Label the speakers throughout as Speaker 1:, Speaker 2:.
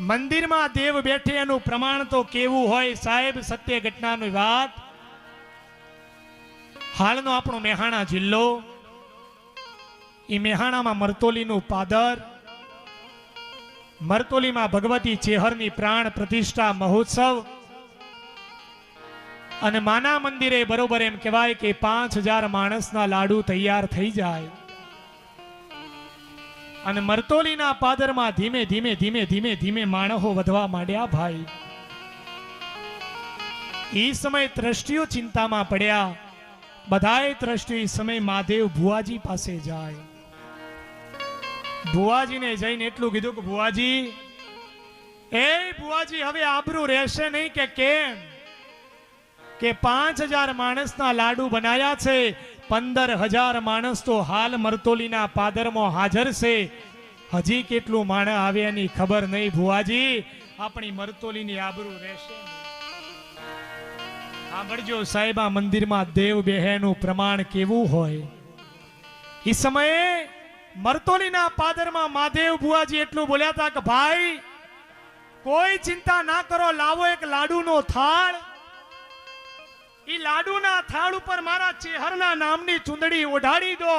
Speaker 1: મંદિરમાં દેવ બેઠે એનું પ્રમાણ તો કેવું હોય સાહેબ, સત્ય ઘટનાની વાત. હાલનો આપણો મેહાણા જિલ્લો. એ મેહાણામાં મરતોલીનું પાદર. મરતોલીમાં ભગવતી ચેહરની પ્રાણ પ્રતિષ્ઠા મહોત્સવ. અને માના મંદિરે બરોબર એમ કહેવાય કે પાંચ હજાર માણસના લાડુ તૈયાર થઈ જાય. અને મરતોલીના પાદરમાં ધીમે ધીમે ધીમે ધીમે ધીમે માણહો વધવા માંડ્યા ભાઈ. એ સમય દ્રષ્ટિઓ ચિંતામાં પડ્યા. બધાએ એ સમય મહાદેવ ભુવાજી પાસે જાય. ભુવાજીને જઈને એટલું કીધું કે, ભુવાજી, એ ભુવાજી, હવે આબરૂ રહેશે નહીં કે કેમ? કે પાંચ હજાર માણસના લાડુ બનાયા છે. પંદર હજાર માણસ તો હાલ મરતોલીના પાદરમાં હાજર છે. હજી કેટલું માણ આવે એની ખબર નહીં ભુવાજી. આપણી મરતોલીની આબરૂ રહેશે. સાંભળજો સાહેબા મંદિરમાં દેવ બેહેનું પ્રમાણ કેવું હોય? એ સમયે મરતોલીના પાદરમાં મહાદેવ ભુવાજી એટલું બોલ્યા હતા કે, ભાઈ, કોઈ ચિંતા ના કરો, લાવો એક લાડુનો થાળ. ઈ લાડુના થાળ ઉપર મારા ચેહરના નામની ચૂંદડી ઓઢાડી દો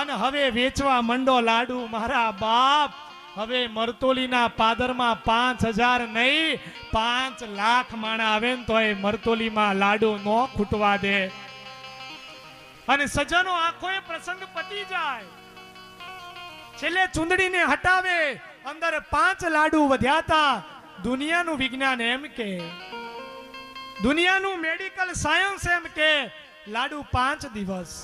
Speaker 1: અને હવે વેચવા મંડો લાડુ મારા બાપ. હવે મરતોલીના પાદરમાં પાંચ હજાર નહીં, પાંચ લાખ માણા આવે ને તો એ મરતોલીમાં લાડુ નો ખૂટવા દે. અને સજનો આખો એ પ્રસંગ પતી જાય. છેલ્લે ચૂંદડીને હટાવે, અંદર પાંચ લાડુ વધ્યા તા દુનિયાનું વિજ્ઞાન એમ કે. દુનિયાનું મેડિકલ સાયન્સ એમ કે લાડુ પાંચ દિવસ,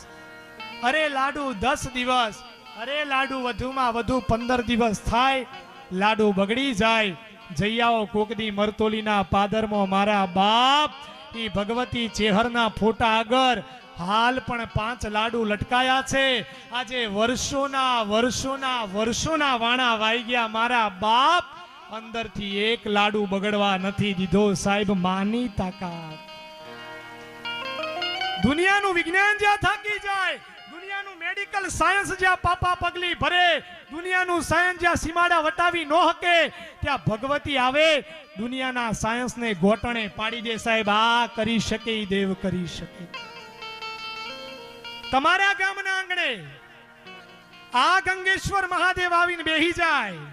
Speaker 1: અરે લાડુ દસ દિવસ, અરે લાડુ વધુમાં વધુ પંદર દિવસ થાય, લાડુ બગડી જાય, જૈયાઓ કોકદી મરતોલીના પાદરમાં મારા બાપ એ ભગવતી ચેહરના ફોટા આગળ હાલ પણ પાંચ લાડુ લટકાયા છે. આજે વર્ષોના વર્ષોના વર્ષોના વાણા વાઈ ગયા મારા બાપ અંદરથી એક લાડુ બગડવા નથી દીધો. સાહેબ, માની તાકાત. દુનિયાનું વિજ્ઞાન જ્યાં થાકી જાય, દુનિયાનું મેડિકલ સાયન્સ જ્યાં પાપા પગલી ભરે, દુનિયાનું સાયન્સ જ્યાં સીમાડા વટાવી ન હકે, ત્યાં ભગવતી આવે, દુનિયાના સાયન્સને ગોટણે પાડી દે સાહેબ. આ કરી શકે દેવ કરી શકે. તમારા ગામના આંગણે આ ગંગેશ્વર મહાદેવ આવીને બેહી જાય.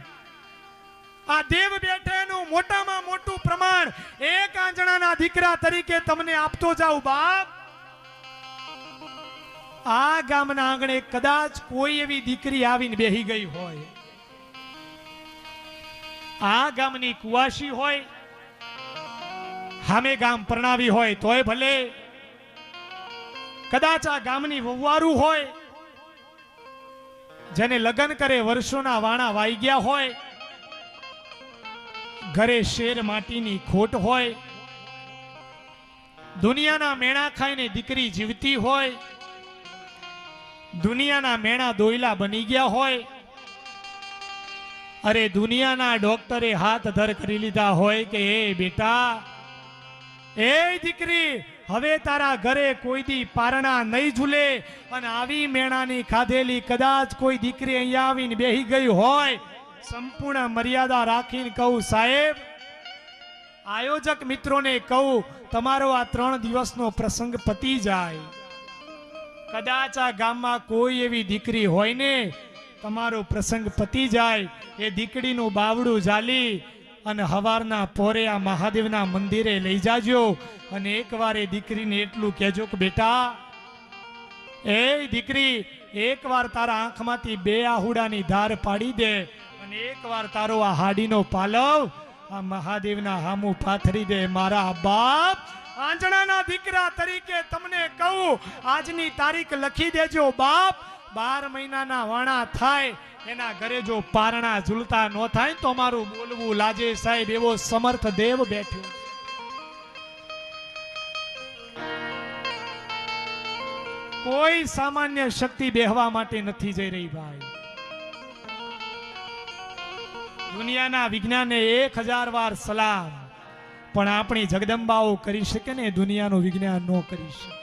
Speaker 1: આ દેવ બેઠેનું મોટામાં મોટું પ્રમાણ એક આંજણાના દીકરા તરીકે તમને આપતો જાઉં, બાપ. આ ગામના આંગણે કદાચ કોઈ એવી દીકરી આવીને બેહી ગઈ હોય. આ ગામની કુવાસી હોય, હામે ગામ પરણાવી હોય, તોય ભલે. કદાચ આ ગામની વવારું હોય, જેને લગ્ન કરે વર્ષોના વાણા વાઈ ગયા હોય ઘરે શેર માટીની ખોટ હોય, દુનિયાના મેણા ખાઈને દીકરી જીવતી હોય, દુનિયાના મેણા દોયલા બની ગયા હોય, અરે દુનિયાના ડોક્ટરે હાથ ધર કરી લીધા હોય કે, એ બેટા, એ દીકરી, હવે તારા ઘરે કોઈ દી પારણા નહીં ઝૂલે અને આવી મેણાની ખાધેલી કદાચ કોઈ દીકરી અહીંયા આવીને બેહી ગઈ હોય સંપૂર્ણ મર્યાદા રાખીને કહું, સાહેબ, આયોજક મિત્રોને કહું, તમારો આ ત્રણ દિવસનો પ્રસંગ પતી જાય. કદાચ આ ગામમાં કોઈ એવી દીકરી હોય ને, તમારો પ્રસંગ પતી જાય, એ દીકરીનું બાવડું ઝાલી અને હવારના પોરે આ મહાદેવના મંદિરે લઈ જાજો અને એકવાર એ દીકરીને એટલું કહેજો કે, બેટા, એ દીકરી, એકવાર તારા આંખમાંથી બે આહુડાની ધાર પાડી દે અને એકવાર તારો આ હાડીનો પાલવ, આ મહાદેવના હામુ પાથરી દે મારા બાપ. આંજણાના દીકરા તરીકે તમને કહું, આજની તારીખ લખી દેજો બાપ. બાર મહિનાના વાણા થાય, એના ઘરે જો પારણા ઝૂલતા ન થાય, તો મારું બોલવું લાજે સાહેબ, એવો સમર્થ દેવ બેઠો. કોઈ સામાન્ય શક્તિ બેહવા માટે નથી જઈ રહી ભાઈ. દુનિયાના વિજ્ઞાને એક હજાર વાર સલામ પણ આપણી જગદંબાઓ કરી શકે ને દુનિયાનું વિજ્ઞાન ન કરી શકે.